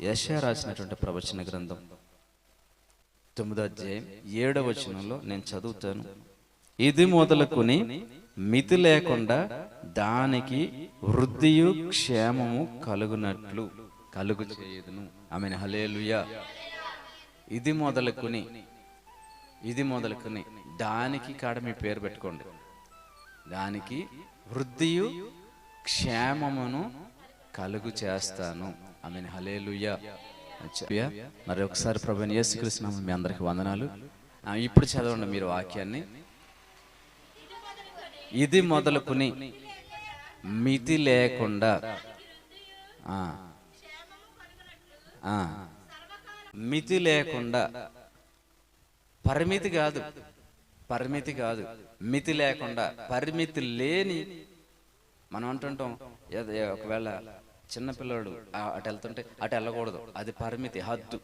యశ రాసినటువంటి ప్రవచన గ్రంథం. తొమ్మిదో అధ్యాయం ఏడవ వచనంలో నేను చదువుతాను. ఇది మొదలుకొని మితి లేకుండా దానికి వృద్ధియు క్షేమము కలుగునట్లు కలుగు చేయదును ఆమె హలేలుయా ఇది మొదలుకొని ఇది మొదలుకొని దానికి కాడ మీ పేరు పెట్టుకోండి. దానికి వృద్ధియు క్షేమమును కలుగు చేస్తాను ఆమె హలేలుయా మరి ఒకసారి ప్రభుని యేసుకృష్ణ మీ అందరికి వందనాలు. ఇప్పుడు చదవండి మీరు వాక్యాన్ని. ఇది మొదలుకుని మితి లేకుండా. మితి లేకుండా. పరిమితి కాదు. పరిమితి కాదు. మితి లేకుండా. పరిమితి లేని మనం అంటుంటాం ఏదో ఒకవేళ చిన్నపిల్లడు అటు వెళ్తుంటే అటు వెళ్ళకూడదు. అది పరిమితి హద్దు.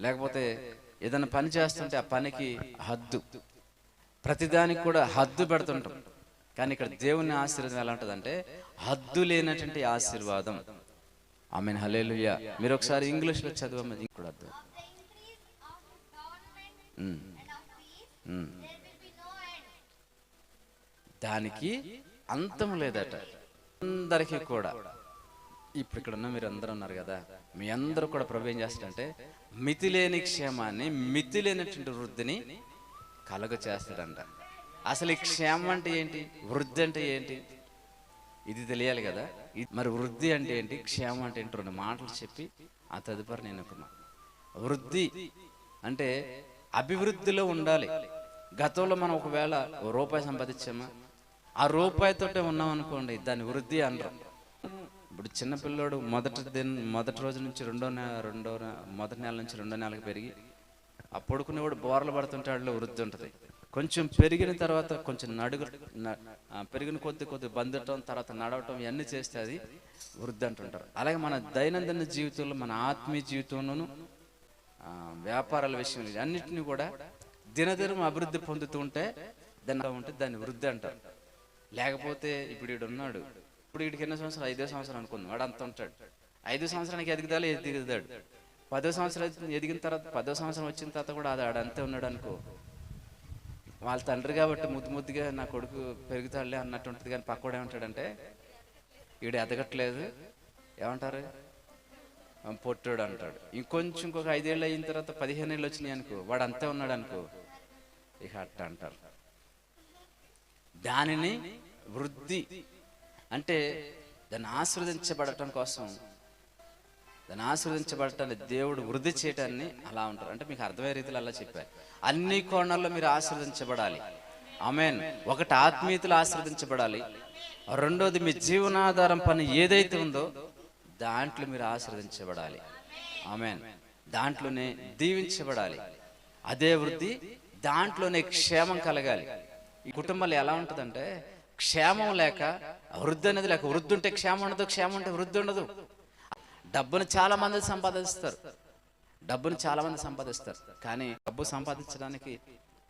లేకపోతే ఏదైనా పని చేస్తుంటే ఆ పనికి హద్దు. ప్రతిదానికి కూడా హద్దు పెడుతుంటాం. కానీ ఇక్కడ దేవుని ఆశీర్వాదం ఎలా ఉంటుందంటే హద్దు లేనటువంటి ఆశీర్వాదం. ఆమె హలేలుయ మీరు ఒకసారి ఇంగ్లీష్లో చదవమని కూడా అర్థం. ఉమ్. ఉమ్. దానికి అంతం లేదట. అందరికీ కూడా ఇప్పుడు ఇక్కడ ఉన్న మీరు అందరూ ఉన్నారు కదా. మీ అందరూ కూడా ప్రభు ఏం చేస్తాడంటే మితి లేని క్షేమాన్ని మితిలేనటువంటి వృద్ధిని కలుగ చేస్తాడంట. అసలు ఈ క్షేమం అంటే ఏంటి? వృద్ధి అంటే ఏంటి? ఇది తెలియాలి కదా. ఇది- మరి వృద్ధి అంటే ఏంటి? క్షేమం అంటే ఏంటి? రెండు మాటలు చెప్పి ఆ తదుపరి నేను అనుకున్నా వృద్ధి అంటే అభివృద్ధిలో ఉండాలి. గతంలో మనం ఒకవేళ రూపాయి సంపాదించామా? ఆ రూపాయితోటే ఉన్నాం అనుకోండి దాని వృద్ధి అనరు ఇప్పుడు చిన్నపిల్లోడు మొదటి దిన మొదటి రోజు నుంచి రెండో నెల రెండో మొదటి నెల నుంచి రెండో నెలకు పెరిగి ఆ పడుకునేవాడు బోర్లు పడుతుంటాడులో వృద్ధి ఉంటుంది. కొంచెం పెరిగిన తర్వాత కొంచెం నడుగు పెరిగిన కొద్ది కొద్ది బందటం తర్వాత నడవటం ఇవన్నీ చేస్తే అది వృద్ధి అంటుంటారు. అలాగే మన దైనందిన జీవితంలో మన ఆత్మీయ జీవితంలోనూ వ్యాపారాల విషయంలో అన్నిటిని కూడా దినదినం అభివృద్ధి పొందుతూ ఉంటే దాన్ని ఉంటే దాన్ని వృద్ధి అంటారు. లేకపోతే ఇప్పుడు ఉన్నాడు ఇప్పుడు వీడికి ఎన్నో సంవత్సరాలు? ఐదో సంవత్సరం అనుకుందాం. వాడు అంత ఉంటాడు. ఐదు సంవత్సరానికి ఎదుగుదల ఎదుగుతాడు. పదో సంవత్సరం ఎదిగిన తర్వాత పదో సంవత్సరం వచ్చిన తర్వాత కూడా అది ఆడ అంతే ఉన్నాడు అనుకో. వాళ్ళ తండ్రి కాబట్టి ముద్దు ముద్దుగా నా కొడుకు పెరుగుతాడులే అన్నట్టు ఉంటుంది కానీ పక్కోడు ఏమంటాడంటే వీడు ఎదగట్లేదు. ఏమంటారు? పొట్టాడు అంటాడు. ఇంకొంచెం ఇంకొక ఐదేళ్ళు అయిన తర్వాత పదిహేను ఏళ్ళు వచ్చినాయి అనుకో వాడు అంతే ఉన్నాడు అనుకో. ఇక అట్ట అంటారు. దానిని వృద్ధి అంటే దాన్ని ఆస్వాదించబడటం కోసం దాన్ని ఆశీర్వదించబడటాన్ని దేవుడు వృద్ధి చేయటాన్ని అలా ఉంటారు అంటే మీకు అర్థమయ్యే రీతిలో అలా చెప్పారు. అన్ని కోణాల్లో మీరు ఆశీర్వదించబడాలి. ఆమెన్. ఒకటి ఆత్మీయతలు ఆశీర్వదించబడాలి. రెండోది మీ జీవనాధారం పని ఏదైతే ఉందో దాంట్లో మీరు ఆశీర్వదించబడాలి. ఆమెన్. దాంట్లోనే దీవించబడాలి. అదే వృద్ధి దాంట్లోనే క్షేమం కలగాలి. ఈ కుటుంబాలు ఎలా ఉంటుందంటే క్షేమం లేక వృద్ధి అనేది లేక వృద్ధి ఉంటే క్షేమం ఉండదు క్షేమం ఉంటే వృద్ధి ఉండదు. డబ్బును చాలా మంది సంపాదిస్తారు. డబ్బును చాలా మంది సంపాదిస్తారు. కానీ డబ్బు సంపాదించడానికి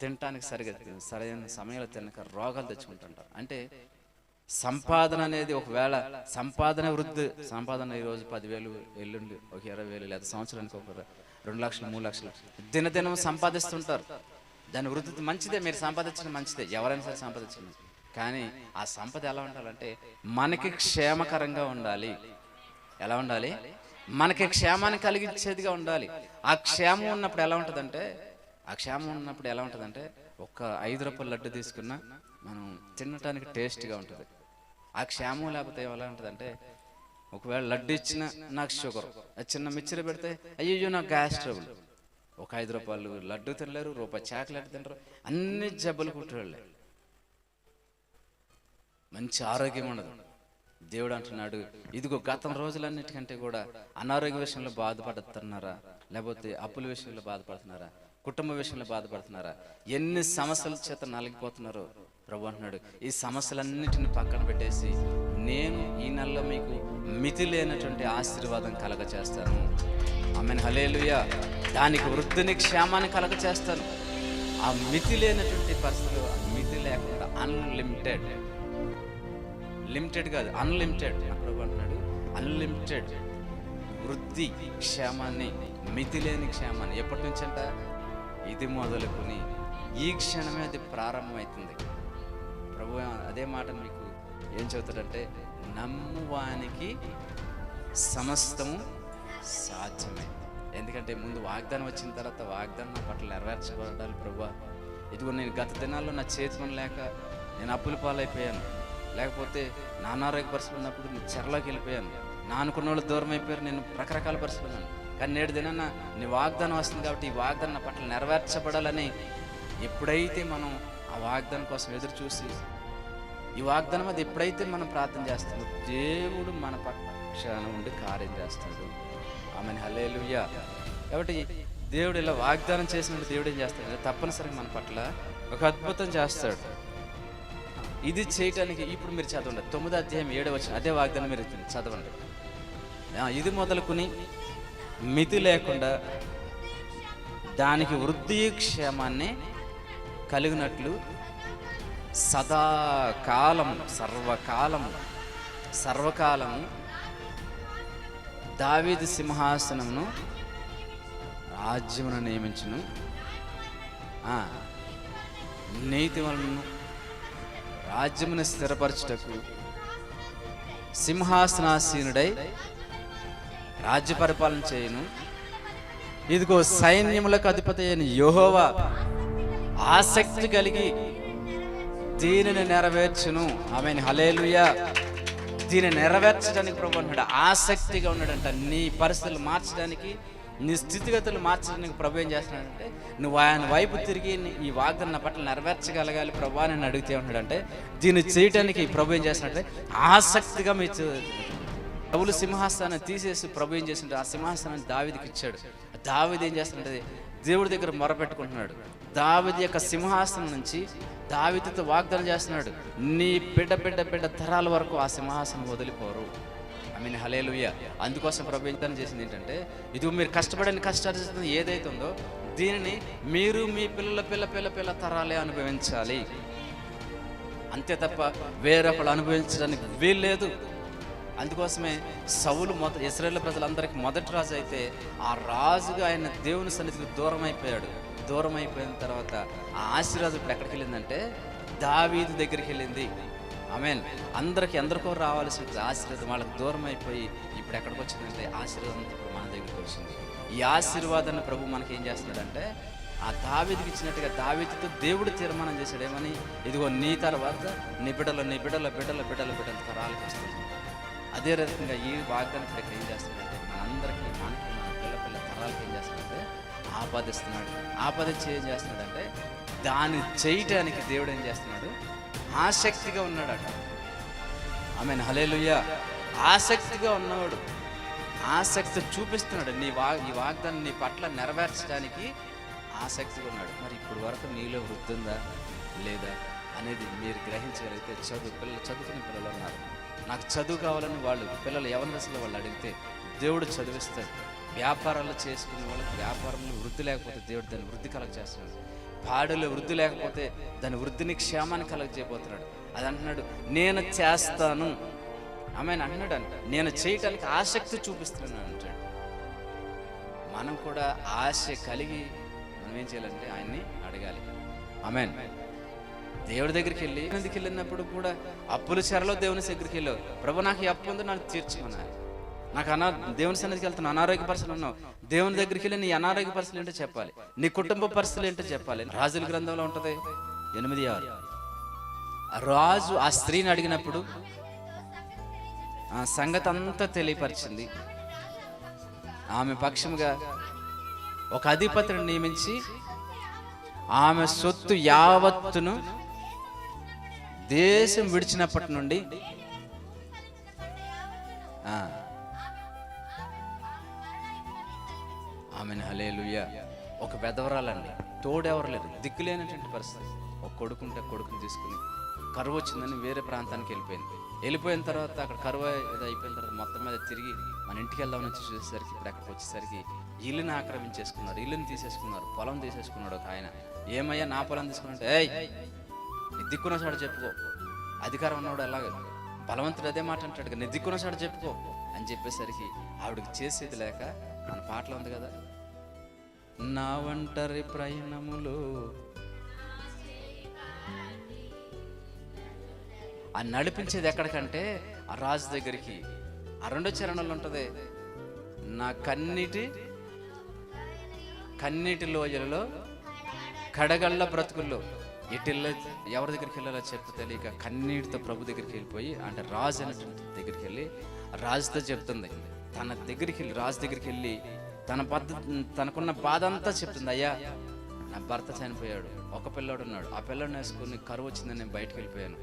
తినటానికి సరిగా సరైన సమయంలో తినక రోగాలు తెచ్చుకుంటుంటారు. అంటే సంపాదన అనేది ఒకవేళ సంపాదన వృద్ధి సంపాదన ఈరోజు పదివేలు ఎల్లుండి ఒక ఇరవై వేలు లేదా సంవత్సరానికి ఒక రెండు లక్షలు మూడు లక్షలు దినదినం సంపాదిస్తుంటారు. దాని వృద్ధి మంచిదే మీరు సంపాదించడం మంచిదే ఎవరైనా సరే సంపాదించడం. కానీ ఆ సంపద ఎలా ఉండాలంటే మనకి క్షేమకరంగా ఉండాలి. ఎలా ఉండాలి? మనకి క్షేమాన్ని కలిగించేదిగా ఉండాలి. ఆ క్షేమం ఉన్నప్పుడు ఎలా ఉంటుందంటే ఆ క్షేమం ఉన్నప్పుడు ఎలా ఉంటుందంటే ఒక్క ఐదు రూపాయల లడ్డు తీసుకున్నా మనం తినటానికి టేస్ట్గా ఉంటుంది. ఆ క్షేమం లేకపోతే ఎలా ఉంటుందంటే ఒకవేళ లడ్డు ఇచ్చిన నాకు షుగర్ చిన్న మిక్చర్ పెడితే అయ్యో నాకు గ్యాస్ ట్రబుల్. ఒక ఐదు రూపాయలు లడ్డు తినలేరు రూపాయి చాక్లెట్ తినరు అన్ని జబ్బులు కుట్టాళ్ళే మంచి ఆరోగ్యం ఉండదు. దేవుడు అంటున్నాడు ఇదిగో గతం రోజులన్నిటికంటే కూడా అనారోగ్య విషయంలో బాధపడుతున్నారా? లేకపోతే అప్పుల విషయంలో బాధపడుతున్నారా? కుటుంబ విషయంలో బాధపడుతున్నారా? ఎన్ని సమస్యల చేత నలిగిపోతున్నారో? ప్రభు అంటున్నాడు ఈ సమస్యలన్నిటిని పక్కన పెట్టేసి నేను ఈ నెలలో మీకు మితి లేనటువంటి ఆశీర్వాదం కలగ చేస్తాను ఆమెను హలేలుయ దానికి వృద్ధిని క్షేమాన్ని కలగ చేస్తాను ఆ మితి లేనటువంటి పరిస్థితులు మితి లేకుండా అన్లిమిటెడ్ లిమిటెడ్ కాదు అన్లిమిటెడ్ ప్రభు అంటున్నాడు అన్లిమిటెడ్ వృద్ధి క్షేమాన్ని మితిలేని క్షేమాన్ని. ఎప్పటి నుంచి అంట? ఇది మొదలుకొని. ఈ క్షణమే అది ప్రారంభమవుతుంది ప్రభు అదే మాట మీకు ఏం చెబుతాడంటే నమ్మువానికి సమస్తము సాధ్యమే. ఎందుకంటే ముందు వాగ్దానం వచ్చిన తర్వాత వాగ్దానం నా పట్ల నెరవేర్చబడాలి ప్రభు. ఇదిగో నేను గత దినాల్లో నా చేతి పని లేక నేను అప్పుల పాలైపోయాను. లేకపోతే నానారోగ్య పరిస్థితులు ఉన్నప్పుడు నేను చెరలోకి వెళ్ళిపోయాను. నా అనుకున్న వాళ్ళు దూరం అయిపోయారు నేను రకరకాల పరిస్థితులు ఉన్నాను. కానీ నేడు దినాన నీ వాగ్దానం వస్తుంది కాబట్టి ఈ వాగ్దానం పట్ల నెరవేర్చబడాలని ఎప్పుడైతే మనం ఆ వాగ్దానం కోసం ఎదురు చూసి ఈ వాగ్దానం అది ఎప్పుడైతే మనం ప్రార్థన చేస్తుందో దేవుడు మన పక్షాన ఉండి కార్యం చేస్తాడు. ఆమెను. హలేలుయ్య కాబట్టి దేవుడు ఇలా వాగ్దానం చేసినప్పుడు దేవుడు ఏం చేస్తాడు? తప్పనిసరిగా మన పట్ల ఒక అద్భుతం చేస్తాడు. ఇది చేయటానికి ఇప్పుడు మీరు చదవండి. తొమ్మిది అధ్యాయం ఏడవ వచ్చిన అదే వాగ్దానం మీరు చదవండి. ఇది మొదలుకుని మితి లేకుండా దానికి వృద్ధి క్షేమాన్ని కలిగినట్లు సదాకాలం సర్వకాలం సర్వకాలము దావీద్ సింహాసనమును రాజ్యమును నియమించును. నీతివలను నీతి రాజ్యమును స్థిరపరచుటకు సింహాసనాసీనుడై రాజ్య పరిపాలన చేయను. ఇదిగో సైన్యములకు అధిపతి అయిన యెహోవా ఆసక్తి కలిగి దీనిని నెరవేర్చును. ఆమె హలేలుయా దీన్ని నెరవేర్చడానికి ప్రభు అన్నాడు ఆసక్తిగా ఉన్నాడంట. నీ పరిస్థితులు మార్చడానికి నీ స్థితిగతులు మార్చడానికి ప్రభు ఏం చేస్తున్నాడంటే నువ్వు ఆయన వైపు తిరిగి నీ- ఈ వాగ్దానం నా పట్ల నెరవేర్చగలగాలి ప్రభు అని నన్ను అడిగితే ఉన్నాడంటే దీన్ని చేయటానికి ప్రభు ఏం చేస్తున్నాడంటే ఆసక్తిగా మీ ప్రభులు సింహాసనాన్ని తీసేసి ప్రభు ఏం చేస్తుంటే ఆ సింహాసనాన్ని దావిదికి ఇచ్చాడు. దావిది ఏం చేస్తుంటే దేవుడి దగ్గర మొరపెట్టుకుంటున్నాడు దావిది యొక్క సింహాసనం నుంచి దావిదితో వాగ్దానం చేస్తున్నాడు నీ బిడ్డ బిడ్డ బిడ్డ తరాల వరకు ఆ సింహాసనం వదిలిపోరు. ఐ మీన్ హలేలుయ్య అందుకోసం ప్రభుత్వం చేసింది ఏంటంటే ఇది మీరు కష్టపడని కష్టార్జితం ఏదైతే ఉందో దీనిని మీరు మీ పిల్లల పిల్ల పిల్ల పిల్ల తరాలే అనుభవించాలి. అంతే తప్ప వేరొకళ్ళు అనుభవించడానికి వీల్లేదు అందుకోసమే సౌలు మొద ఇస్రాయేల్ ప్రజలందరికీ మొదటి రాజు అయితే ఆ రాజుగా ఆయన దేవుని సన్నిధికి దూరం అయిపోయాడు దూరం అయిపోయిన తర్వాత ఆ ఆశీర్వాదం ఇప్పుడు ఎక్కడికి వెళ్ళిందంటే దావీదు దగ్గరికి వెళ్ళింది. ఆమెన్. అందరికి ఎందరికో రావాల్సిన ఆశీర్వాదం వాళ్ళకి దూరం అయిపోయి ఇప్పుడు ఎక్కడికి వచ్చిందంటే ఆశీర్వాదం ఇప్పుడు మన దగ్గరికి వచ్చింది. ఈ ఆశీర్వాదాన్ని ప్రభు మనకి ఏం చేస్తున్నాడంటే ఆ దావీదికి ఇచ్చినట్టుగా దావీదితో దేవుడు తీర్మానం చేశాడేమని ఇదిగో నీ తర్వాత నీ బిడ్డలు నీ బిడ్డల బిడ్డల బిడ్డల బిడ్డల తరాలకు వస్తుంది. అదే రకంగా ఈ వాగ్దానం ఇక్కడ ఏం చేస్తున్నాడంటే మనందరికీ మనకి మన పిల్ల పిల్ల తరాలకి ఏం చేస్తున్నాడంటే ఆపాదిస్తున్నాడు. ఆపాదించి ఏం చేస్తున్నాడంటే దాన్ని చేయటానికి దేవుడు ఏం చేస్తున్నాడు? ఆసక్తిగా ఉన్నాడట. ఆమె హలేలుయ్య ఆసక్తిగా ఉన్నవాడు. ఆసక్తి చూపిస్తున్నాడు. నీ వా ఈ వాగ్దాన్ని నీ పట్ల నెరవేర్చడానికి ఆసక్తిగా ఉన్నాడు. మరి ఇప్పుడు వరకు నీలో వృద్ధి ఉందా లేదా? అనేది మీరు గ్రహించగలిగితే చదువు పిల్లలు చదువుకునే పిల్లలు ఉన్నారు. నాకు చదువు కావాలని వాళ్ళు పిల్లలు ఎవరి దశలో వాళ్ళు అడిగితే దేవుడు చదివిస్తాడు. వ్యాపారాలు చేసుకునే వాళ్ళకి వ్యాపారంలో వృద్ధి లేకపోతే దేవుడు దాన్ని వృద్ధి కలగ చేస్తున్నాడు. పాడులో వృద్ధి లేకపోతే దాని వృద్ధిని క్షేమాన్ని కలగ చేయబోతున్నాడు అది అంటున్నాడు నేను చేస్తాను. ఆమె అంటున్నాడు అంట నేను చేయటానికి ఆసక్తి చూపిస్తున్నాను అంటాడు. మనం కూడా ఆశ కలిగి మనం ఏం చేయాలంటే ఆయన్ని అడగాలి. ఆమెన్. దేవుడి దగ్గరికి వెళ్ళి నదికి వెళ్ళినప్పుడు కూడా అప్పుల చెరలో దేవుని దగ్గరికి వెళ్ళావు. ప్రభు నాకు ఈ అప్పు ఉందో నన్ను తీర్చుకున్నాను నాకు అనా దేవుని సన్నిధికి వెళ్తున్న అనారోగ్య పరిస్థితులు ఉన్నావు. దేవుని దగ్గరికి వెళ్ళి నీ అనారోగ్య పరిస్థితులు ఏంటో చెప్పాలి. నీ కుటుంబ పరిస్థితులు ఏంటో చెప్పాలి. రాజుల గ్రంథంలో ఉంటుంది? ఎనిమిది ఆరు. రాజు ఆ స్త్రీని అడిగినప్పుడు ఆ సంగతి అంతా తెలియపరిచింది. ఆమె పక్షముగా ఒక అధిపతిని నియమించి ఆమె సొత్తు యావత్తును దేశం విడిచినప్పటి నుండి ఆ, ఆమెను ఒక పెదవరాలండి తోడెవరు లేరు దిక్కులేనటువంటి పరిస్థితి. ఒక కొడుకుంటే కొడుకుని తీసుకుని కరువు వచ్చిందని వేరే ప్రాంతానికి వెళ్ళిపోయింది. వెళ్ళిపోయిన తర్వాత అక్కడ కరువు అయిపోయిన తర్వాత మొత్తం మీద తిరిగి మన ఇంటికి వెళ్దామని చూసేసరికి ఇప్పుడు అక్కడికి వచ్చేసరికి ఇల్లుని ఆక్రమించేసుకున్నారు ఇల్లుని తీసేసుకున్నారు పొలం తీసేసుకున్నాడు ఒక ఆయన. ఏమయ్యా నా పొలం తీసుకున్నట్టే ఏయ్ నీ దిక్కున్న చోట చెప్పుకో. అధికారం ఉన్నవాడు ఎలాగ? బలవంతుడు అదే మాట అంటాడు నీ దిక్కున్న చాడు చెప్పుకో. అని చెప్పేసరికి ఆవిడకి చేసేది లేక మన పాటలో ఉంది కదా నా ఒంటరి ప్రయాణములో. ఆ నడిపించేది ఎక్కడికంటే ఆ రాజు దగ్గరికి. ఆ రెండో చరణంలో ఉంటుంది. నా కన్నీటి కన్నీటి లోయలలో కడగళ్ళ బ్రతుకుల్లో. ఎటిల్ల ఎవరి దగ్గరికి వెళ్ళాలో చెప్పు తెలియక కన్నీటితో ప్రభు దగ్గరికి వెళ్ళిపోయి అంటే రాజు అనేటువంటి దగ్గరికి వెళ్ళి రాజుతో చెప్తుంది. తన దగ్గరికి వెళ్ళి రాజు దగ్గరికి వెళ్ళి తన పద్ధ తనకున్న బాధ అంతా చెప్తుంది అయ్యా నా భర్త చనిపోయాడు ఒక పిల్లోడు ఉన్నాడు ఆ పిల్లోడిని వేసుకుని కరువు వచ్చిందని నేను బయటకు వెళ్ళిపోయాను.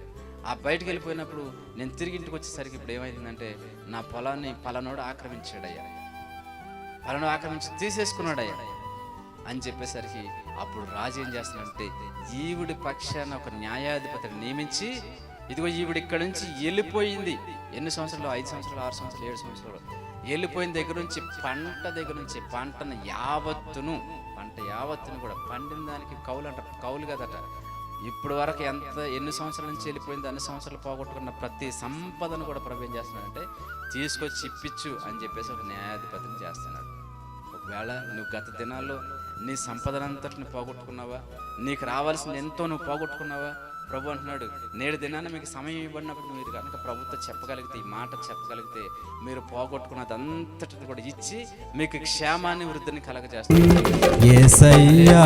ఆ బయటకు వెళ్ళిపోయినప్పుడు నేను తిరిగి ఇంటికి వచ్చేసరికి ఇప్పుడు ఏమైందంటే నా పొలాన్ని పలానోడు ఆక్రమించాడయ్యా. పలానా ఆక్రమించి తీసేసుకున్నాడయ్యా. అని చెప్పేసరికి అప్పుడు రాజు ఏం చేస్తున్నాడంటే ఈవిడి పక్షాన ఒక న్యాయాధిపతిని నియమించి ఇదిగో ఈవిడ ఇక్కడ నుంచి వెళ్ళిపోయింది. ఎన్ని సంవత్సరాలు? ఐదు సంవత్సరాలు? ఆరు సంవత్సరాలు? ఏడు సంవత్సరాలు? వెళ్ళిపోయిన దగ్గర నుంచి పంట దగ్గర నుంచి పంటను యావత్తును పంట యావత్తును కూడా పండిన దానికి కౌలు అంట కౌలు కదట. ఇప్పుడు వరకు ఎంత ఎన్ని సంవత్సరాల నుంచి వెళ్ళిపోయింది అన్ని సంవత్సరాలు పోగొట్టుకున్న ప్రతి సంపదను కూడా ప్రభు ఏం చేస్తున్నాడంటే తీసుకొచ్చి ఇప్పించు అని చెప్పేసి ఒక న్యాయాధిపతిని చేస్తున్నాడు. ఒకవేళ నువ్వు గత దినాల్లో నీ సంపదనంతటిని పోగొట్టుకున్నావా నీకు రావాల్సిన ఎంతో నువ్వు పోగొట్టుకున్నావా ప్రభు అంటున్నాడు నేడు దినాన మీకు సమయం ఇవ్వబడినప్పుడు మీరు కనుక ప్రభుత్వం చెప్పగలిగితే ఈ మాట చెప్పగలిగితే మీరు పోగొట్టుకున్నది కూడా ఇచ్చి మీకు క్షేమాన్ని వృద్ధిని కలగజేస్తారు. ఏసయ్యా